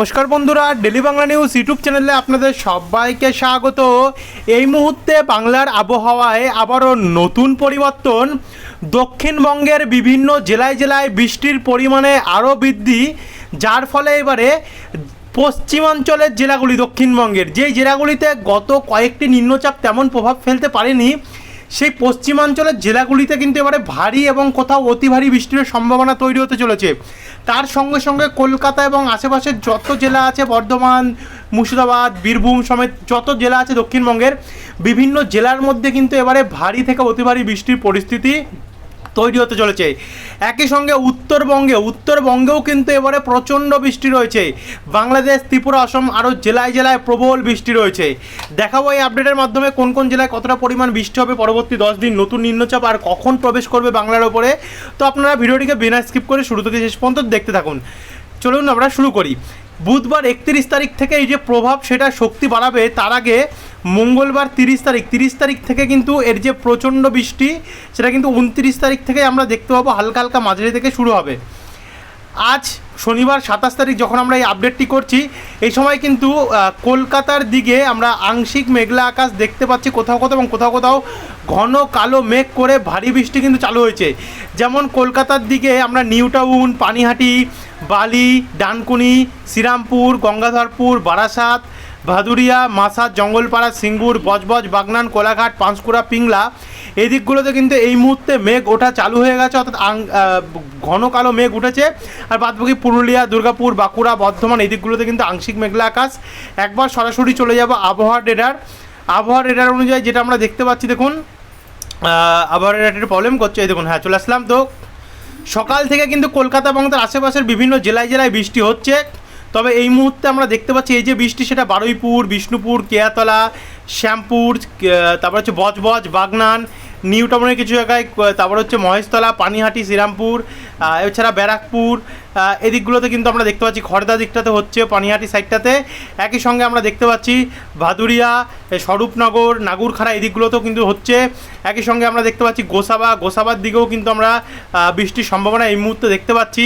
নমস্কার বন্ধুরা, daily Bangla news YouTube চ্যানেলে আপনাদের সবাইকে স্বাগত। এই মুহূর্তে বাংলার আবহাওয়ায় আবারও নতুন পরিবর্তন। দক্ষিণবঙ্গের বিভিন্ন জেলায় জেলায় বৃষ্টির পরিমাণে আরও বৃদ্ধি, যার ফলে এবারে পশ্চিমাঞ্চলের জেলাগুলি দক্ষিণবঙ্গের যেই জেলাগুলিতে গত কয়েকটি নিম্নচাপ তেমন প্রভাব ফেলতে পারেনি, সেই পশ্চিমাঞ্চলের জেলাগুলিতে কিন্তু এবারে ভারী এবং কোথাও অতি ভারী বৃষ্টির সম্ভাবনা তৈরি হতে চলেছে। তার সঙ্গে সঙ্গে কলকাতা এবং আশেপাশের যত জেলা আছে, বর্ধমান, মুর্শিদাবাদ, বীরভূম সমেত যত জেলা আছে দক্ষিণবঙ্গের, বিভিন্ন জেলার মধ্যে কিন্তু এবারে ভারী থেকে অতি ভারী বৃষ্টির পরিস্থিতি তৈরি হতে চলেছে। একই সঙ্গে উত্তরবঙ্গে, উত্তরবঙ্গেও কিন্তু এবারে প্রচণ্ড বৃষ্টি রয়েছে। বাংলাদেশ, ত্রিপুরা, অসম আরও জেলায় জেলায় প্রবল বৃষ্টি রয়েছে। দেখাবো এই আপডেটের মাধ্যমে কোন কোন জেলায় কতটা পরিমাণ বৃষ্টি হবে পরবর্তী দশ দিন। নতুন নিম্নচাপ আর কখন প্রবেশ করবে বাংলার ওপরে। তো আপনারা ভিডিওটিকে বিনা স্কিপ করে শুরু থেকে শেষ পর্যন্ত দেখতে থাকুন। চলুন আমরা শুরু করি। বুধবার একত্রিশ তারিখ থেকে এই যে প্রভাব, সেটা শক্তি বাড়াবে, তার আগে মঙ্গলবার তিরিশ তারিখ তিরিশ তারিখ থেকে কিন্তু এর যে প্রচণ্ড বৃষ্টি, সেটা কিন্তু উনত্রিশ তারিখ থেকে আমরা দেখতে পাবো হালকা হালকা মাঝারি থেকে শুরু হবে। আজ শনিবার সাতাশ তারিখ যখন আমরা এই আপডেটটি করছি, এই সময় কিন্তু কলকাতার দিকে আমরা আংশিক মেঘলা আকাশ দেখতে পাচ্ছি কোথাও কোথাও এবং কোথাও কোথাও ঘন কালো মেঘ করে ভারী বৃষ্টি কিন্তু চালু হয়েছে। যেমন কলকাতার দিকে আমরা নিউ টাউন, পানিহাটি বালি ডানকুনি শ্রীরামপুর গঙ্গাধরপুর বারাসাত ভাদুরিয়া মাসাদ জঙ্গলপাড়া সিঙ্গুর বজবজ বাগনান কোলাঘাট পাঁশকুড়া পিংলা। এই দিকগুলোতে কিন্তু এই মুহূর্তে মেঘ ওঠা চালু হয়ে গেছে অর্থাৎ ঘন কালো মেঘ উঠেছে। আর বাদবাকি পুরুলিয়া দুর্গাপুর বাঁকুড়া বর্ধমান এই দিকগুলোতে কিন্তু আংশিক মেঘলা আকাশ। একবার সরাসরি চলে যাব আবহাওয়ার রেডার আবহাওয়ার রেডার অনুযায়ী যেটা আমরা দেখতে পাচ্ছি দেখুন আহ, আবহাওয়ার রেডারের প্রবলেম করছে এই দেখুন হ্যাঁ চলে আসলাম তো। সকাল থেকে কিন্তু কলকাতা এবং তার আশেপাশের বিভিন্ন জেলায় জেলায় বৃষ্টি হচ্ছে। তবে এই মুহূর্তে আমরা দেখতে পাচ্ছি, এই যে বৃষ্টি সেটা বারুইপুর, বিষ্ণুপুর, কেয়াতলা, শ্যামপুর তারপর হচ্ছে বজবজ, বাগনান নিউ টাউনের কিছু জায়গায় তারপর হচ্ছে মহেশতলা, পানিহাটি, শ্রীরামপুর এছাড়া ব্যারাকপুর এদিকগুলোতে কিন্তু আমরা দেখতে পাচ্ছি খড়দা দিকটাতে হচ্ছে, পানিহাটি সাইডটাতে। একই সঙ্গে আমরা দেখতে পাচ্ছি, ভাদুরিয়া স্বরূপনগর, নাগুরখাড়া, এই দিকগুলোতেও কিন্তু হচ্ছে। একই সঙ্গে আমরা দেখতে পাচ্ছি, গোসাবা, গোসাবার দিকেও কিন্তু আমরা বৃষ্টির সম্ভাবনা এই মুহূর্তে দেখতে পাচ্ছি।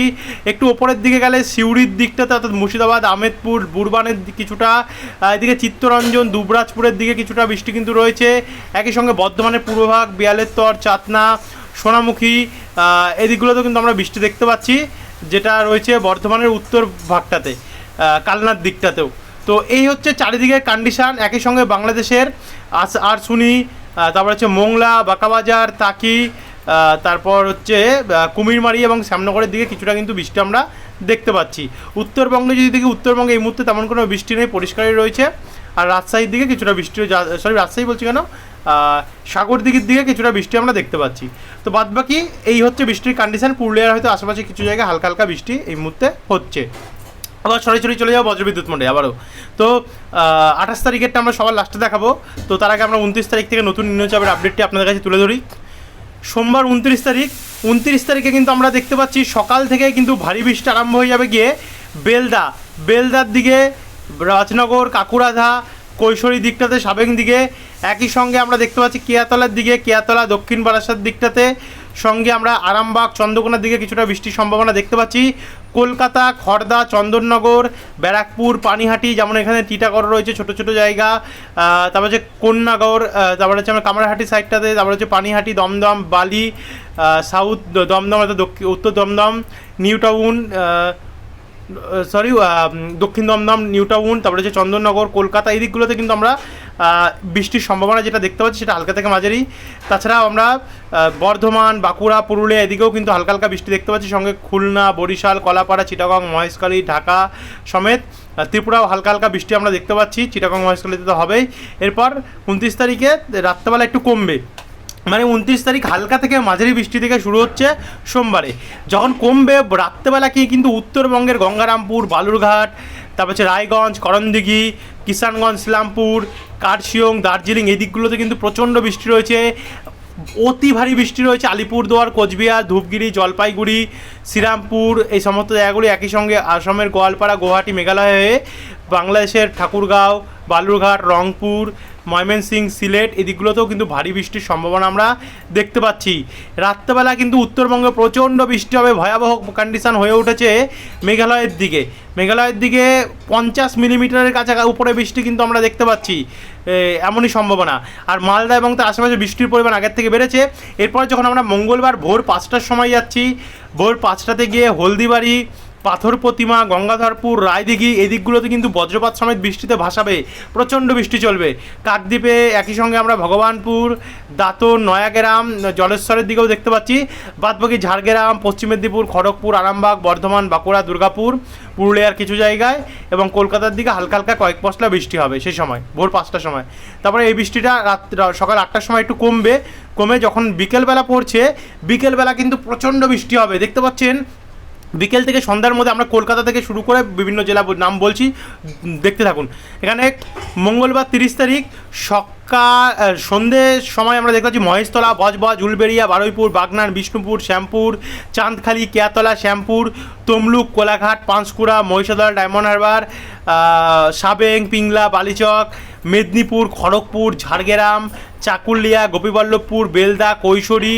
একটু ওপরের দিকে গেলে সিউড়ির দিকটাতে, অর্থাৎ মুর্শিদাবাদ, আহমেদপুর, বুরবানের কিছুটা এদিকে চিত্তরঞ্জন, দুবরাজপুরের দিকে কিছুটা বৃষ্টি কিন্তু রয়েছে। একই সঙ্গে বর্ধমানের পূর্বভাগ বিয়ালেত্তর চাতনা, সোনামুখী এদিকগুলোতেও কিন্তু আমরা বৃষ্টি দেখতে পাচ্ছি। যেটা রয়েছে বর্ধমানের উত্তর ভাগটাতে কালনার দিকটাতেও। তো এই হচ্ছে চারিদিকের কন্ডিশান একই সঙ্গে বাংলাদেশের আর শুনি তারপর হচ্ছে মোংলা, বাঁকাবাজার তাকি তারপর হচ্ছে কুমিরমারি এবং শ্যামনগরের দিকে কিছুটা কিন্তু বৃষ্টি আমরা দেখতে পাচ্ছি। উত্তরবঙ্গে যদি দেখি, উত্তরবঙ্গে এই মুহূর্তে তেমন কোনো বৃষ্টি নেই, পরিষ্কারই রয়েছে। আর রাজশাহীর দিকে কিছুটা বৃষ্টি সরি রাজশাহী বলছি কেন? সাগর দিকের দিকে কিছুটা বৃষ্টি আমরা দেখতে পাচ্ছি। তো বাদবাকি এই হচ্ছে বৃষ্টির কন্ডিশন পুরুলিয়ার হয়তো আশেপাশে কিছু জায়গায় হালকা হালকা বৃষ্টি এই মুহূর্তে হচ্ছে। আবার সরাসরি চলে যাব বজ্রবিদ্যুৎ মোড়ে আবারও। তো আঠাশ তারিখেরটা আমরা সবার লাস্টে দেখাবো। তো তার আগে আমরা উনত্রিশ তারিখ থেকে নতুন নিম্নচাপের আপডেটটি আপনাদের কাছে তুলে ধরি। সোমবার উনত্রিশ তারিখ। উনত্রিশ তারিখে কিন্তু আমরা দেখতে পাচ্ছি সকাল থেকে কিন্তু ভারী বৃষ্টি আরম্ভ হয়ে যাবে গিয়ে বেলদা। বেলদার দিকে রাজনগর কাকুরাধা কৈশোরী দিকটাতে সাবেং দিকে একই সঙ্গে আমরা দেখতে পাচ্ছি কেয়াতলার দিকে কেয়াতলা দক্ষিণ বারাসাত দিকটাতে সঙ্গে আমরা আরামবাগ চন্দ্রকোনার দিকে কিছুটা বৃষ্টির সম্ভাবনা দেখতে পাচ্ছি। কলকাতা খড়দা চন্দননগর ব্যারাকপুর পানিহাটি যেমন এখানে টিটাগড় রয়েছে ছোট ছোট জায়গা। তারপর হচ্ছে কন্যাগড় আহ, তারপর হচ্ছে আমরা কামারহাটি সাইডটাতে তারপর হচ্ছে পানিহাটি দমদম বালি সাউথ দমদম অর্থাৎ উত্তর দমদম নিউ টাউন সরি দক্ষিণ দমদম নিউ টাউন তারপরে হচ্ছে চন্দননগর, কলকাতা, এই দিকগুলোতে কিন্তু আমরা বৃষ্টির সম্ভাবনা যেটা দেখতে পাচ্ছি সেটা হালকা থেকে মাঝারি। তাছাড়াও আমরা বর্ধমান, বাঁকুড়া, পুরুলিয়া, এদিকেও কিন্তু হালকা হালকা বৃষ্টি দেখতে পাচ্ছি। সঙ্গে খুলনা, বরিশাল, কলাপাড়া, চিটাগং, মহেশখালী, ঢাকা সমেত ত্রিপুরাও হালকা হালকা বৃষ্টি আমরা দেখতে পাচ্ছি। চিটাগং, মহেশখালীতে তো হবেই। এরপর উনত্রিশ তারিখে রাত্রেবেলা একটু কমবে। মানে উনত্রিশ তারিখ হালকা থেকে মাঝারি বৃষ্টি থেকে শুরু হচ্ছে সোমবারে। যখন কমবে রাত্রেবেলা কি কিন্তু উত্তরবঙ্গের গঙ্গারামপুর, বালুরঘাট, তারপর হচ্ছে রায়গঞ্জ, করণদিঘি, কিষানগঞ্জ, ইসলামপুর, কার্শিয়ং, দার্জিলিং এই দিকগুলোতে কিন্তু প্রচণ্ড বৃষ্টি রয়েছে। অতি ভারী বৃষ্টি রয়েছে আলিপুরদুয়ার, কোচবিহার, ধূপগিরি, জলপাইগুড়ি, শ্রীরামপুর, এই সমস্ত জায়গাগুলি একই সঙ্গে আসামের গোয়ালপাড়া, গুয়াহাটি, মেঘালয় হয়ে বাংলাদেশের ঠাকুরগাঁও, বালুরঘাট, রংপুর ময়মনসিং সিলেট, এদিকগুলোতেও কিন্তু ভারী বৃষ্টির সম্ভাবনা আমরা দেখতে পাচ্ছি। রাত্রেবেলা কিন্তু উত্তরবঙ্গে প্রচণ্ড বৃষ্টি হবে, ভয়াবহ কন্ডিশন হয়ে উঠেছে মেঘালয়ের দিকে। মেঘালয়ের দিকে পঞ্চাশ মিলিমিটারের কাছে উপরে বৃষ্টি কিন্তু আমরা দেখতে পাচ্ছি এমনই সম্ভাবনা। আর মালদা এবং তার আশেপাশে বৃষ্টির পরিমাণ আগের থেকে বেড়েছে। এরপর যখন আমরা মঙ্গলবার ভোর পাঁচটার সময় যাচ্ছি, ভোর পাঁচটাতে গিয়ে হলদিবাড়ি পাথর প্রতিমা, গঙ্গাধরপুর, রায়দিঘি, এই দিকগুলোতে কিন্তু বজ্রপাত সমেত বৃষ্টিতে ভাসাবে, প্রচণ্ড বৃষ্টি চলবে। কাকদ্বীপে একই সঙ্গে আমরা ভগবানপুর দাঁতন নয়াগ্রাম, জলেশ্বরের দিকেও দেখতে পাচ্ছি। বাদবাকি ঝাড়গ্রাম, পশ্চিম মেদিনীপুর, খড়গপুর, আরামবাগ, বর্ধমান, বাঁকুড়া, দুর্গাপুর, পুরুলিয়ার কিছু জায়গায় এবং কলকাতার দিকে হালকা হালকা কয়েক পশলা বৃষ্টি হবে সেই সময়, ভোর পাঁচটার সময়। তারপরে এই বৃষ্টিটা রাত সকাল আটটার সময় একটু কমবে। কমে যখন বিকেলবেলা পড়ছে, বিকেলবেলা কিন্তু প্রচণ্ড বৃষ্টি হবে। দেখতে পাচ্ছেন বিকেল থেকে সন্ধ্যার মধ্যে আমরা কলকাতা থেকে শুরু করে বিভিন্ন জেলা নাম বলছি, দেখতে থাকুন। এখানে মঙ্গলবার তিরিশ তারিখ সকাল আহ, সন্ধ্যের সময় আমরা দেখতে পাচ্ছি মহেশতলা বজবজ উলবেড়িয়া বারুইপুর বাগনান বিষ্ণুপুর শ্যামপুর চাঁদখালি কেয়াতলা শ্যামপুর তমলুক কোলাঘাট পাঁশকুড়া মহিষাদল ডায়মন্ড হারবার সাবেং পিংলা বালিচক মেদিনীপুর খড়গপুর ঝাড়গ্রাম চাকুলিয়া গোপীবল্লভপুর বেলদা কৈশোরী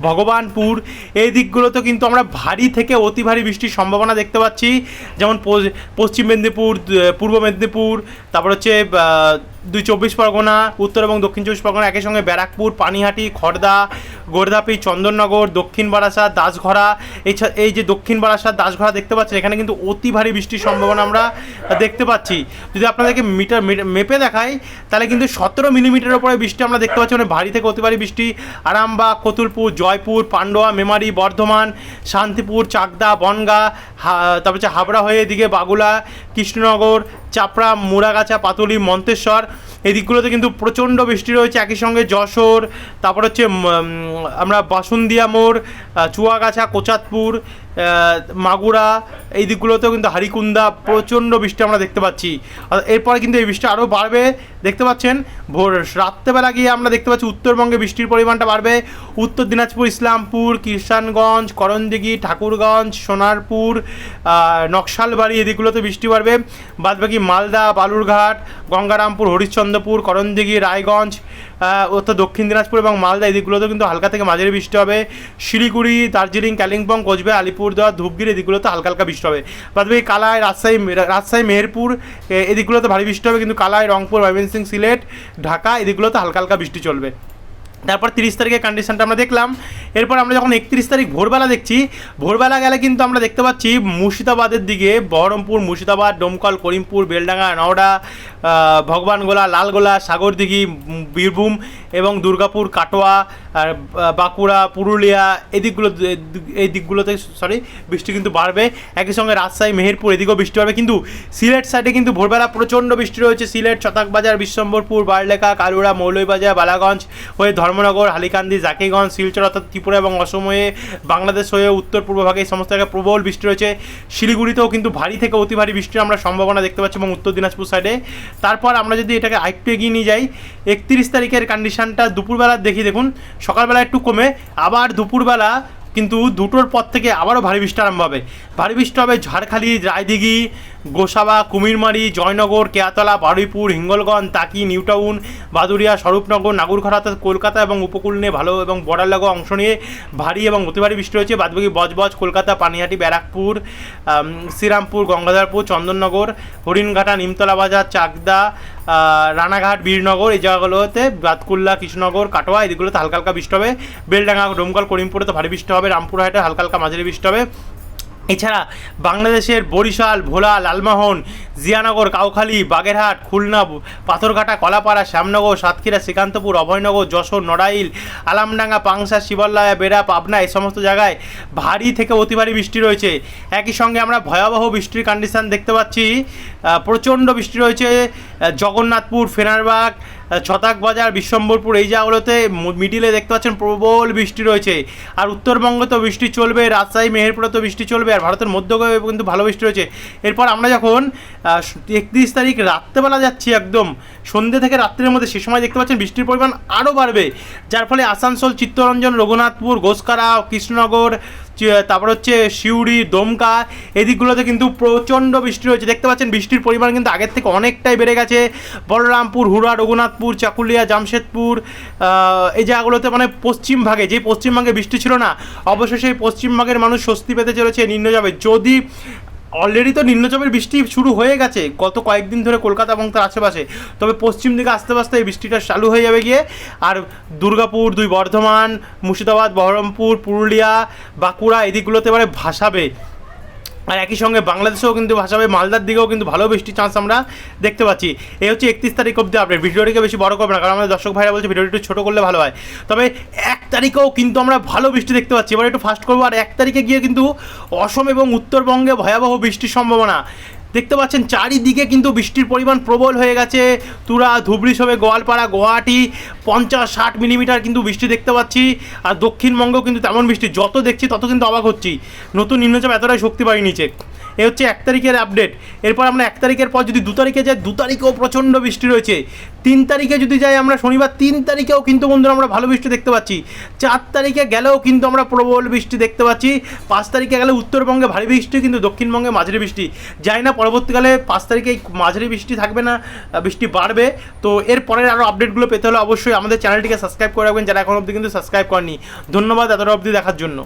ভগবানপুর। এই দিকগুলোতে কিন্তু আমরা ভারী থেকে অতি ভারী বৃষ্টির সম্ভাবনা দেখতে পাচ্ছি। যেমন পশ্চিম মেদিনীপুর পূর্ব মেদিনীপুর তারপর হচ্ছে দুই চব্বিশ পরগনা উত্তর এবং দক্ষিণ চব্বিশ পরগনা একই সঙ্গে ব্যারাকপুর পানিহাটি খড়দা গোর্ধাপি চন্দননগর, দক্ষিণ বারাসাত দাসঘরা এই ছা- এই যে দক্ষিণ বারাসাত দাসঘরা দেখতে পাচ্ছেন, এখানে কিন্তু অতি ভারী বৃষ্টির সম্ভাবনা আমরা দেখতে পাচ্ছি। যদি আপনাদেরকে মিটার মেপে দেখাই, তাহলে কিন্তু সতেরো মিলিমিটারের উপরে বৃষ্টি আমরা দেখতে পাচ্ছি মানে ভারী থেকে অতি ভারী বৃষ্টি। আরামবাগ, কতুলপুর, জয়পুর, পান্ডোয়া, মেমারি, বর্ধমান, শান্তিপুর, চাকদা, বনগা তারপর হচ্ছে হাবড়া হয়ে এদিকে বাগুলা, কৃষ্ণনগর, চাপড়া, মুড়াগাছা, পাতুলি, মন্তেশ্বর। এই দিকগুলোতে কিন্তু প্রচণ্ড বৃষ্টি রয়েছে, একই সঙ্গে যশোর, তারপর হচ্ছে আমরা বাসুন্দিয়া মোড় চুয়াগাছা কোচাতপুর মাগুরা, এই দিকগুলোতেও কিন্তু হারিকুন্দা, প্রচণ্ড বৃষ্টি আমরা দেখতে পাচ্ছি। এরপরে কিন্তু এই বৃষ্টি আরও বাড়বে, দেখতে পাচ্ছেন? ভোর রাত্রেবেলা গিয়ে আমরা দেখতে পাচ্ছি উত্তরবঙ্গে বৃষ্টির পরিমাণটা বাড়বে। উত্তর দিনাজপুর, ইসলামপুর, কিষানগঞ্জ, করণদিঘি, ঠাকুরগঞ্জ, সোনারপুর নকশালবাড়ি এদিকগুলোতে বৃষ্টি বাড়বে। বাদবাকি মালদা, বালুরঘাট, গঙ্গারামপুর, হরিশ্চন্দ্রপুর, করণদিঘি, রায়গঞ্জ উত্তর দক্ষিণ দিনাজপুর এবং মালদা এদিকগুলোতে কিন্তু হালকা থেকে মাঝারি বৃষ্টি হবে। শিলিগুড়ি, দার্জিলিং, কালিম্পং, কোচবিহার, আলিপুরদুয়ার, ধূপগিরি এদিকগুলোতে হালকা হালকা বৃষ্টি হবে। বাদবাকি কালাই, রাজশাহী রাজশাহী, মেহেরপুর এদিকগুলোতে ভারী বৃষ্টি হবে, কিন্তু কালাই, রংপুর ময়মনসিং সিলেট, ঢাকা এদিকগুলোতে হালকা হালকা বৃষ্টি চলবে। তারপর তিরিশ তারিখের কন্ডিশনটা আমরা দেখলাম। এরপর আমরা যখন একত্রিশ তারিখ ভোরবেলা দেখছি, ভোরবেলা গেলে কিন্তু আমরা দেখতে পাচ্ছি মুর্শিদাবাদের দিকে বহরমপুর, মুর্শিদাবাদ, ডোমকল, করিমপুর, বেলডাঙ্গা, নওড়া ভগবানগোলা, লালগোলা, সাগরদিঘি, বীরভূম এবং দুর্গাপুর, কাটোয়া, আর বাঁকুড়া, পুরুলিয়া এই দিকগুলো এই দিকগুলোতে সরি বৃষ্টি কিন্তু বাড়বে। একই সঙ্গে রাজশাহী, মেহেরপুর এদিকেও বৃষ্টি হবে কিন্তু সিলেট সাইডে কিন্তু ভোরবেলা প্রচণ্ড বৃষ্টি রয়েছে। সিলেট, চতাকবাজার বিশ্বম্বরপুর বারলেখা কালুড়া মৌলভীবাজার, বালাগঞ্জ হয়ে ধর্মনগর, হালিকান্দি জাকিগঞ্জ শিলচর অর্থাৎ ত্রিপুরা এবং অসময়ে বাংলাদেশ হয়ে উত্তর পূর্ব ভাগে এই সমস্ত জায়গায় প্রবল বৃষ্টি রয়েছে। শিলিগুড়িতেও কিন্তু ভারী থেকে অতি ভারী বৃষ্টির আমরা সম্ভাবনা দেখতে পাচ্ছি এবং উত্তর দিনাজপুর সাইডে তারপর আমরা যদি এটাকে আরেকটু এগিয়ে নিয়ে যাই, একত্রিশ তারিখের কন্ডিশনটা দুপুরবেলা দেখি দেখুন, সকালবেলা একটু কমে, আবার দুপুরবেলা কিন্তু দুটোর পর থেকে আবারও ভারী বৃষ্টি আরম্ভ হবে। ভারী বৃষ্টি হবে ঝাড়খালি, রায়দিঘি, গোসাবা, কুমিরমারি, জয়নগর, কেয়াতলা, বারুইপুর, হিঙ্গলগঞ্জ, তাকি, নিউটাউন বাদুরিয়া স্বরূপনগর অর্থাৎ কলকাতা এবং উপকূল নিয়ে ভালো এবং বর্ডার লাগো অংশ নিয়ে ভারী এবং অতি ভারী বৃষ্টি রয়েছে। বাদবাকি বজবজ, কলকাতা, পানিহাটি, ব্যারাকপুর শ্রীরামপুর, গঙ্গাধরপুর, চন্দননগর, হরিণঘাটা, নিমতলা বাজার, চাকদা রানাঘাট, বীরনগর, এই জায়গাগুলোতে বাতকুল্লা, কৃষ্ণনগর, কাটোয়া, এদিকগুলোতে হালকা হালকা বৃষ্টি হবে। বেলডাঙ্গা, ডোমকল, করিমপুরে তো ভারী বৃষ্টি হবে। রামপুরহাটে হালকা হালকা মাঝারি বৃষ্টি হবে। এছাড়া বাংলাদেশের বরিশাল ভোলা লালমোহন, জিয়ানগর, কাউখালী, বাগেরহাট, খুলনা, পাথরঘাটা, কলাপাড়া, শ্যামনগর, সাতক্ষীরা, শ্রীকান্তপুর, অভয়নগর, যশোর, নড়াইল, আলামডাঙ্গা, পাংশা, শিবল্লায়া, বেড়া, পাবনা এই সমস্ত জায়গায় ভারী থেকে অতি ভারী বৃষ্টি রয়েছে। একই সঙ্গে আমরা ভয়াবহ বৃষ্টির কন্ডিশন দেখতে পাচ্ছি। প্রচণ্ড বৃষ্টি রয়েছে। জগন্নাথপুর, ফেনারবাগ ছতাক বাজার বিশ্বম্বরপুর এই জায়গাগুলোতে মিডিলে দেখতে পাচ্ছেন প্রবল বৃষ্টি রয়েছে। আর উত্তরবঙ্গে তো বৃষ্টি চলবে, রাজশাহী, মেহেরপুরে তো বৃষ্টি চলবে, আর ভারতের মধ্যগয়ে কিন্তু ভালো বৃষ্টি রয়েছে। এরপর আমরা যখন একত্রিশ তারিখ রাত্রেবেলা যাচ্ছি একদম সন্ধ্যে থেকে রাত্রের মধ্যে, সে সময় দেখতে পাচ্ছেন বৃষ্টির পরিমাণ আরও বাড়বে। যার ফলে আসানসোল, চিত্তরঞ্জন, রঘুনাথপুর গোসকারা কৃষ্ণনগর তারপর হচ্ছে সিউড়ি, দমকা, এদিকগুলোতে কিন্তু প্রচণ্ড বৃষ্টি হয়েছে। দেখতে পাচ্ছেন বৃষ্টির পরিমাণ কিন্তু আগের থেকে অনেকটাই বেড়ে গেছে। বলরামপুর, হুড়া, রঘুনাথপুর, চাকুলিয়া, জামশেদপুর এই জায়গাগুলোতে মানে পশ্চিমভাগে যে পশ্চিমবঙ্গে বৃষ্টি ছিল না সেই পশ্চিমবঙ্গের মানুষ স্বস্তি পেতে চলেছে, নিম্ন যাবে। যদি অলরেডি তো নিম্নচাপের বৃষ্টি শুরু হয়ে গেছে। গত কয়েকদিন ধরে কলকাতা এবং তার আশেপাশে। তবে পশ্চিম দিকে আস্তে আস্তে এই বৃষ্টিটা চালু হয়ে যাবে গিয়ে। আর দুর্গাপুর, দুই বর্ধমান, মুর্শিদাবাদ, বহরমপুর, পুরুলিয়া, বাঁকুড়া এদিকগুলোতে এবারে ভাসাবে। আর একই সঙ্গে বাংলাদেশেও কিন্তু ভাসাবে মালদার দিকেও কিন্তু ভালো বৃষ্টির চান্স আমরা দেখতে পাচ্ছি। এই হচ্ছে একত্রিশ তারিখ অব্দি আপডেট ভিডিওটিকে বেশি বড় করবে না, কারণ আমাদের দর্শক ভাইরা বলছে ভিডিওটি একটু ছোটো করলে ভালো হয়। তবে এক তারিখেও কিন্তু আমরা ভালো বৃষ্টি দেখতে পাচ্ছি। এবার একটু ফাস্ট করব, আর এক তারিখে গিয়ে কিন্তু অসম এবং উত্তরবঙ্গে ভয়াবহ বৃষ্টির সম্ভাবনা। দেখতে পাচ্ছেন চারিদিকে কিন্তু বৃষ্টির পরিমাণ প্রবল হয়ে গেছে। তুরা, ধুবড়ি সবে, গোয়ালপাড়া, গুয়াহাটি, পঞ্চাশ, ষাট মিলিমিটার কিন্তু বৃষ্টি দেখতে পাচ্ছি। আর দক্ষিণবঙ্গ কিন্তু তেমন বৃষ্টি, যত দেখছি তত কিন্তু অবাক হচ্ছি। নতুন নিম্নচাপ এতটাই শক্তি পাই নিচে এ হচ্ছে এক তারিখের আপডেট এরপর আমরা এক তারিখের পর যদি দু তারিখে যাই, দু তারিখেও প্রচণ্ড বৃষ্টি রয়েছে। তিন তারিখে যদি যাই আমরা শনিবার, তিন তারিখেও কিন্তু বন্ধুরা আমরা ভালো বৃষ্টি দেখতে পাচ্ছি। চার তারিখে গেলেও কিন্তু আমরা প্রবল বৃষ্টি দেখতে পাচ্ছি। পাঁচ তারিখে গেলে উত্তরবঙ্গে ভারী বৃষ্টি, কিন্তু দক্ষিণবঙ্গে মাঝারি বৃষ্টি। যাই না, পরবর্তীকালে পাঁচ তারিখে মাঝারি বৃষ্টি থাকবে না, বৃষ্টি বাড়বে। তো এর পরের আরও আপডেটগুলো পেতে হলে অবশ্যই আমাদের চ্যানেলটিকে সাবস্ক্রাইব করে রাখবেন। যারা এখন অবধি কিন্তু সাবস্ক্রাইব করেনি ধন্যবাদ এতটা অবধি দেখার জন্য।